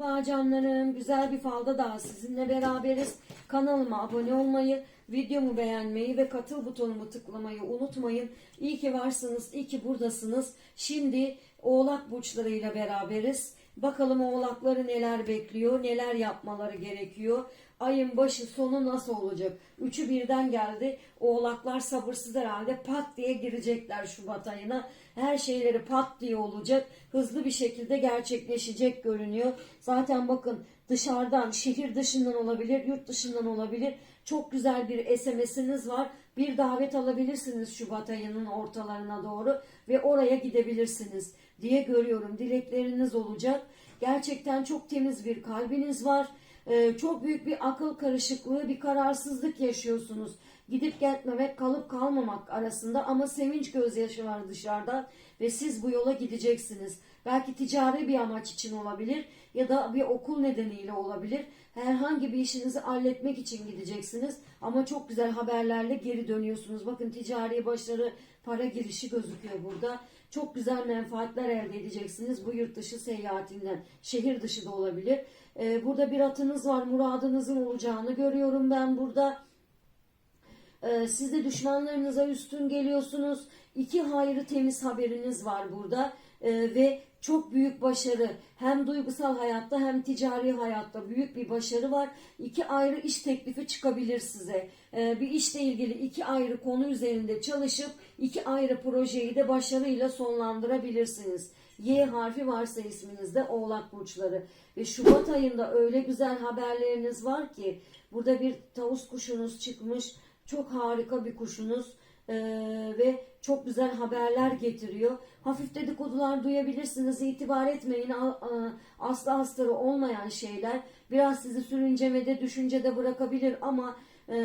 Merhaba canlarım. Güzel bir falda daha sizinle beraberiz. Kanalıma abone olmayı, videomu beğenmeyi ve katıl butonumu tıklamayı unutmayın. İyi ki varsınız, iyi ki buradasınız. Şimdi oğlak burçlarıyla beraberiz. Bakalım oğlakları neler bekliyor, neler yapmaları gerekiyor. Ayın başı sonu nasıl olacak? Üçü birden geldi. Oğlaklar sabırsız herhalde pat diye girecekler Şubat ayına. Her şeyleri pat diye olacak. Hızlı bir şekilde gerçekleşecek görünüyor. Zaten bakın dışarıdan, şehir dışından olabilir, yurt dışından olabilir. Çok güzel bir SMS'iniz var. Bir davet alabilirsiniz Şubat ayının ortalarına doğru ve oraya gidebilirsiniz diye görüyorum. Dilekleriniz olacak. Gerçekten çok temiz bir kalbiniz var. Ee, çok büyük bir akıl karışıklığı, bir kararsızlık yaşıyorsunuz. Gidip gelmemek, kalıp kalmamak arasında ama sevinç gözyaşı var dışarıda ve siz bu yola gideceksiniz. Belki ticari bir amaç için olabilir ya da bir okul nedeniyle olabilir. Herhangi bir işinizi halletmek için gideceksiniz ama çok güzel haberlerle geri dönüyorsunuz. Bakın ticari başarı, para girişi gözüküyor burada. Çok güzel menfaatler elde edeceksiniz bu yurt dışı seyahatinden. Şehir dışı da olabilir. Ee, burada bir atınız var, muradınızın olacağını görüyorum ben burada. Ee, siz de düşmanlarınıza üstün geliyorsunuz. İki hayrı temiz haberiniz var burada. Ee, ve çok büyük başarı hem duygusal hayatta hem ticari hayatta büyük bir başarı var. İki ayrı iş teklifi çıkabilir size. Ee, bir işle ilgili iki ayrı konu üzerinde çalışıp iki ayrı projeyi de başarıyla sonlandırabilirsiniz. Y harfi varsa isminizde Oğlak Burçları. Ve Şubat ayında öyle güzel haberleriniz var ki burada bir tavus kuşunuz çıkmış. Çok harika bir kuşunuz ee, ve çok güzel haberler getiriyor. Hafif dedikodular duyabilirsiniz. İtibar etmeyin. A- a- Aslı astarı olmayan şeyler biraz sizi sürüncemede, düşüncede bırakabilir ama e,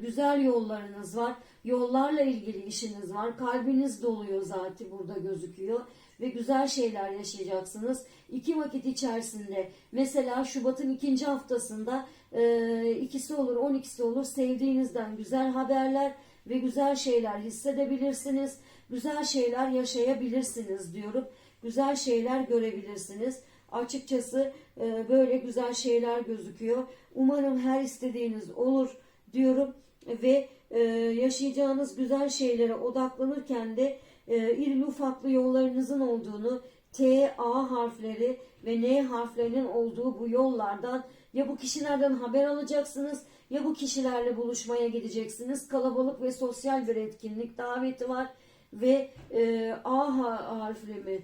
güzel yollarınız var. Yollarla ilgili işiniz var. Kalbiniz doluyor zaten burada gözüküyor ve güzel şeyler yaşayacaksınız. İki vakit içerisinde mesela Şubat'ın ikinci haftasında e, ikisi olur, on ikisi olur sevdiğinizden güzel haberler ve güzel şeyler hissedebilirsiniz. Güzel şeyler yaşayabilirsiniz diyorum. Güzel şeyler görebilirsiniz. Açıkçası e, böyle güzel şeyler gözüküyor. Umarım her istediğiniz olur diyorum ve e, yaşayacağınız güzel şeylere odaklanırken de e, irili ufaklı yollarınızın olduğunu T, A harfleri ve N harflerinin olduğu bu yollardan ya bu kişilerden haber alacaksınız ya bu kişilerle buluşmaya gideceksiniz. Kalabalık ve sosyal bir etkinlik daveti var ve e, A ha- harfli mi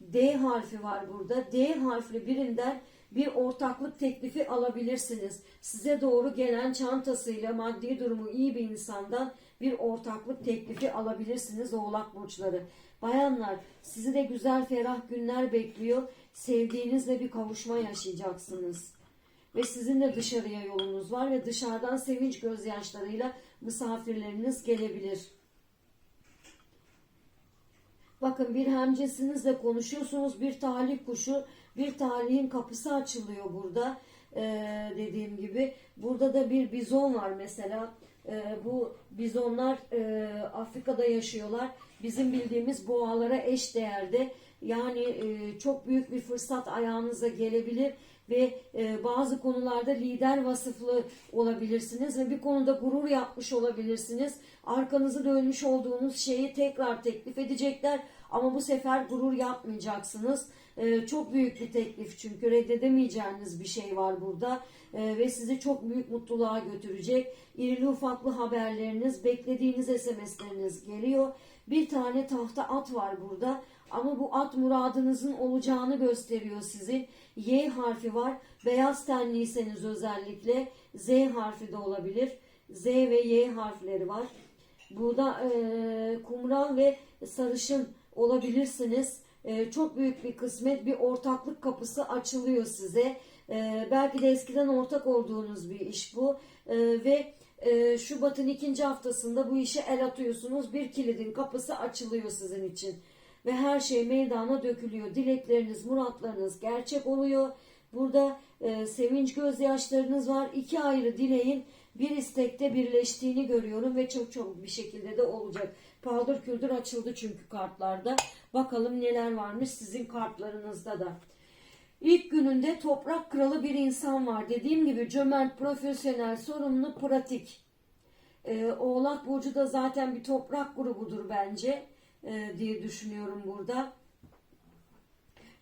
D harfi var burada. D harfli birinden bir ortaklık teklifi alabilirsiniz. Size doğru gelen çantasıyla maddi durumu iyi bir insandan bir ortaklık teklifi alabilirsiniz oğlak burçları. Bayanlar sizi de güzel ferah günler bekliyor. Sevdiğinizle bir kavuşma yaşayacaksınız. Ve sizin de dışarıya yolunuz var ve dışarıdan sevinç gözyaşlarıyla misafirleriniz gelebilir. Bakın bir hemcesinizle konuşuyorsunuz. Bir talih kuşu, bir talihin kapısı açılıyor burada. Ee, dediğim gibi. Burada da bir bizon var mesela. Ee, bu bizonlar e, Afrika'da yaşıyorlar. Bizim bildiğimiz boğalara eş değerde. Yani e, çok büyük bir fırsat ayağınıza gelebilir ve e, bazı konularda lider vasıflı olabilirsiniz ve bir konuda gurur yapmış olabilirsiniz. Arkanızı dönmüş olduğunuz şeyi tekrar teklif edecekler ama bu sefer gurur yapmayacaksınız. E, çok büyük bir teklif çünkü reddedemeyeceğiniz bir şey var burada E, ve sizi çok büyük mutluluğa götürecek. İrili ufaklı haberleriniz, beklediğiniz SMS'leriniz geliyor. Bir tane tahta at var burada. Ama bu at muradınızın olacağını gösteriyor sizin. Y harfi var. Beyaz tenliyseniz özellikle Z harfi de olabilir. Z ve Y harfleri var. Burada e, kumral ve sarışın olabilirsiniz. E, çok büyük bir kısmet, bir ortaklık kapısı açılıyor size. E, belki de eskiden ortak olduğunuz bir iş bu. E, ve e, Şubat'ın ikinci haftasında bu işe el atıyorsunuz. Bir kilidin kapısı açılıyor sizin için ve her şey meydana dökülüyor. Dilekleriniz, muratlarınız gerçek oluyor. Burada e, sevinç gözyaşlarınız var. İki ayrı dileğin bir istekte birleştiğini görüyorum ve çok çok bir şekilde de olacak. Paldır küldür açıldı çünkü kartlarda. Bakalım neler varmış sizin kartlarınızda da. İlk gününde toprak kralı bir insan var. Dediğim gibi cömert, profesyonel, sorumlu, pratik. Ee, Oğlak Burcu da zaten bir toprak grubudur bence e, diye düşünüyorum burada.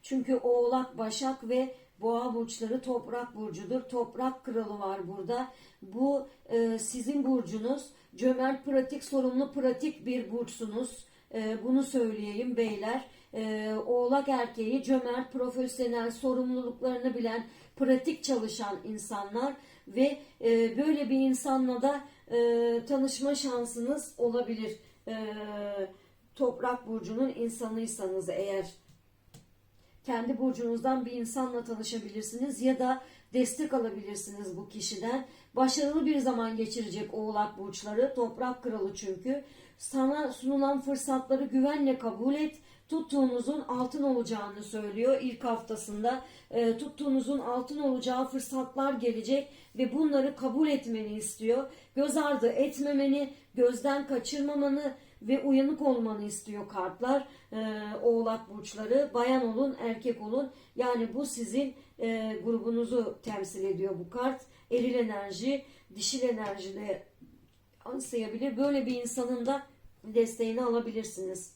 Çünkü Oğlak, Başak ve Boğa burçları toprak burcudur. Toprak kralı var burada. Bu e, sizin burcunuz. Cömert, pratik, sorumlu, pratik bir burçsunuz. E, bunu söyleyeyim beyler. E, oğlak erkeği cömert, profesyonel, sorumluluklarını bilen, pratik çalışan insanlar ve e, böyle bir insanla da e, tanışma şansınız olabilir. E, toprak burcunun insanıysanız eğer kendi burcunuzdan bir insanla tanışabilirsiniz ya da destek alabilirsiniz bu kişiden. Başarılı bir zaman geçirecek oğlak burçları. Toprak kralı çünkü. Sana sunulan fırsatları güvenle kabul et. Tuttuğunuzun altın olacağını söylüyor ilk haftasında. E, tuttuğunuzun altın olacağı fırsatlar gelecek ve bunları kabul etmeni istiyor. Göz ardı etmemeni, gözden kaçırmamanı ve uyanık olmanı istiyor kartlar. Ee, oğlak burçları. Bayan olun, erkek olun. Yani bu sizin e, grubunuzu temsil ediyor bu kart. Eril enerji, dişil enerjide ansayabilir. Böyle bir insanın da desteğini alabilirsiniz.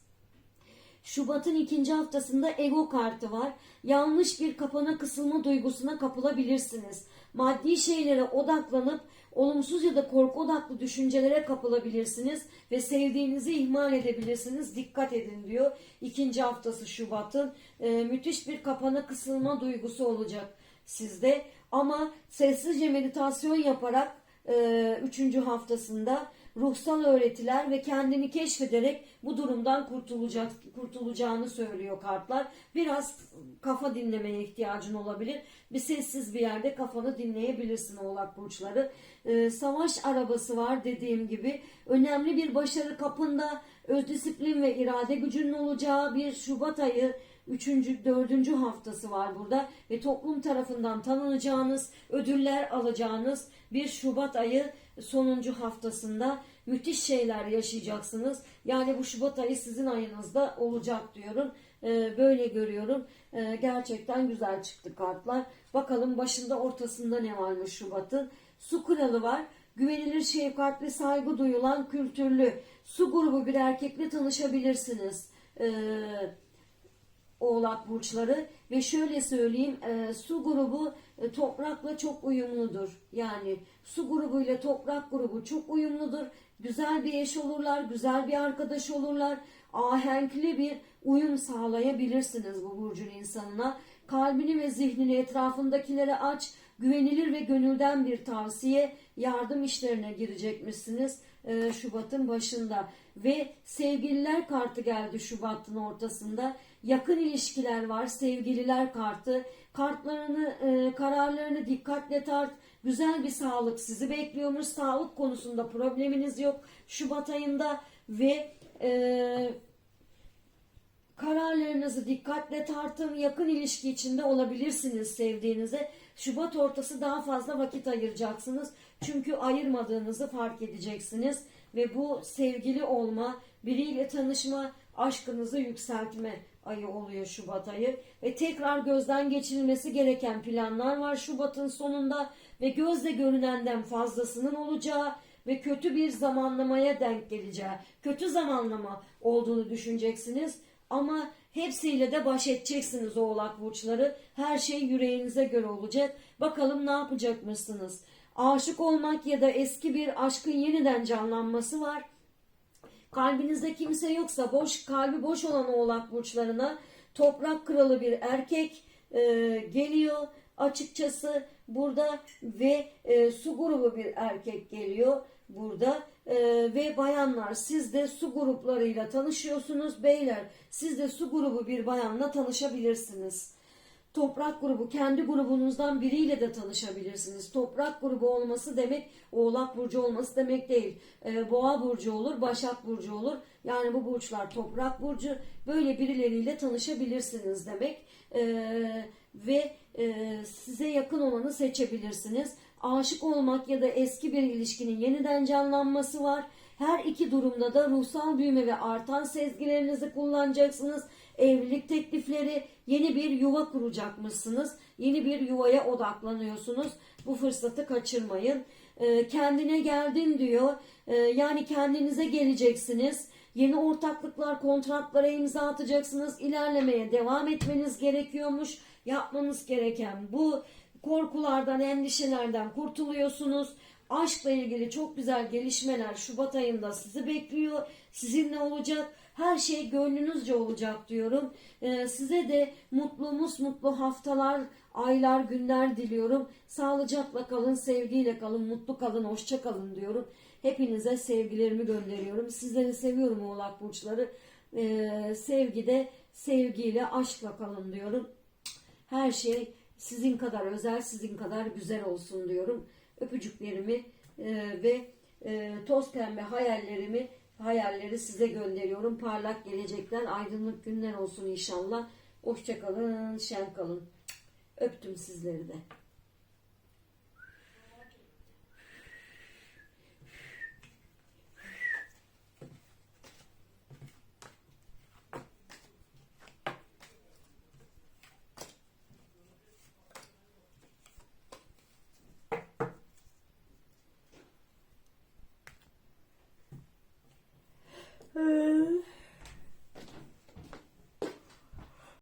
Şubat'ın ikinci haftasında ego kartı var. Yanlış bir kapana kısılma duygusuna kapılabilirsiniz. Maddi şeylere odaklanıp olumsuz ya da korku odaklı düşüncelere kapılabilirsiniz ve sevdiğinizi ihmal edebilirsiniz. Dikkat edin diyor. İkinci haftası Şubat'ın e, müthiş bir kapana kısılma duygusu olacak sizde. Ama sessizce meditasyon yaparak üçüncü haftasında ruhsal öğretiler ve kendini keşfederek bu durumdan kurtulacak kurtulacağını söylüyor kartlar. Biraz kafa dinlemeye ihtiyacın olabilir. Bir sessiz bir yerde kafanı dinleyebilirsin Oğlak burçları. Ee, savaş arabası var dediğim gibi. Önemli bir başarı kapında öz disiplin ve irade gücünün olacağı bir Şubat ayı Üçüncü, dördüncü haftası var burada ve toplum tarafından tanınacağınız, ödüller alacağınız bir Şubat ayı sonuncu haftasında müthiş şeyler yaşayacaksınız. Yani bu Şubat ayı sizin ayınızda olacak diyorum. Ee, böyle görüyorum. Ee, gerçekten güzel çıktı kartlar. Bakalım başında ortasında ne varmış Şubat'ın. Su kralı var. Güvenilir, şefkatli, saygı duyulan, kültürlü, su grubu bir erkekle tanışabilirsiniz. Ee, Oğlak burçları ve şöyle söyleyeyim e, su grubu e, toprakla çok uyumludur. Yani su grubu ile toprak grubu çok uyumludur. Güzel bir eş olurlar, güzel bir arkadaş olurlar. Ahenkli bir uyum sağlayabilirsiniz bu burcun insanına. Kalbini ve zihnini etrafındakilere aç. Güvenilir ve gönülden bir tavsiye yardım işlerine girecekmişsiniz e, Şubat'ın başında. Ve sevgililer kartı geldi Şubat'ın ortasında. Yakın ilişkiler var, sevgililer kartı. Kartlarını, e, kararlarını dikkatle tart. Güzel bir sağlık sizi bekliyormuş. Sağlık konusunda probleminiz yok Şubat ayında ve e, kararlarınızı dikkatle tartın. Yakın ilişki içinde olabilirsiniz sevdiğinize. Şubat ortası daha fazla vakit ayıracaksınız. Çünkü ayırmadığınızı fark edeceksiniz. Ve bu sevgili olma, biriyle tanışma, aşkınızı yükseltme ayı oluyor Şubat ayı. Ve tekrar gözden geçirilmesi gereken planlar var Şubat'ın sonunda. Ve gözle görünenden fazlasının olacağı ve kötü bir zamanlamaya denk geleceği, kötü zamanlama olduğunu düşüneceksiniz. Ama hepsiyle de baş edeceksiniz oğlak burçları. Her şey yüreğinize göre olacak. Bakalım ne yapacakmışsınız? Aşık olmak ya da eski bir aşkın yeniden canlanması var. Kalbinizde kimse yoksa boş kalbi boş olan oğlak burçlarına toprak kralı bir erkek e, geliyor açıkçası burada ve e, su grubu bir erkek geliyor burada e, ve bayanlar siz de su gruplarıyla tanışıyorsunuz beyler siz de su grubu bir bayanla tanışabilirsiniz. Toprak grubu kendi grubunuzdan biriyle de tanışabilirsiniz. Toprak grubu olması demek Oğlak burcu olması demek değil. Ee, Boğa burcu olur, Başak burcu olur. Yani bu burçlar Toprak burcu. Böyle birileriyle tanışabilirsiniz demek. Ee, ve e, size yakın olanı seçebilirsiniz. Aşık olmak ya da eski bir ilişkinin yeniden canlanması var. Her iki durumda da ruhsal büyüme ve artan sezgilerinizi kullanacaksınız. evlilik teklifleri, yeni bir yuva kuracakmışsınız. Yeni bir yuvaya odaklanıyorsunuz. Bu fırsatı kaçırmayın. Ee, kendine geldin diyor. Ee, yani kendinize geleceksiniz. Yeni ortaklıklar, kontratlara imza atacaksınız. İlerlemeye devam etmeniz gerekiyormuş. Yapmanız gereken bu korkulardan, endişelerden kurtuluyorsunuz. Aşkla ilgili çok güzel gelişmeler Şubat ayında sizi bekliyor. Sizinle olacak. Her şey gönlünüzce olacak diyorum. Ee, size de mutlu mutlu haftalar, aylar, günler diliyorum. Sağlıcakla kalın, sevgiyle kalın, mutlu kalın, hoşça kalın diyorum. Hepinize sevgilerimi gönderiyorum. Sizleri seviyorum oğlak burçları. Ee, sevgide, sevgiyle, aşkla kalın diyorum. Her şey sizin kadar özel, sizin kadar güzel olsun diyorum. Öpücüklerimi e, ve e, toz pembe hayallerimi, hayalleri size gönderiyorum. Parlak gelecekler, aydınlık günler olsun inşallah. Hoşçakalın, şen kalın. Öptüm sizleri de.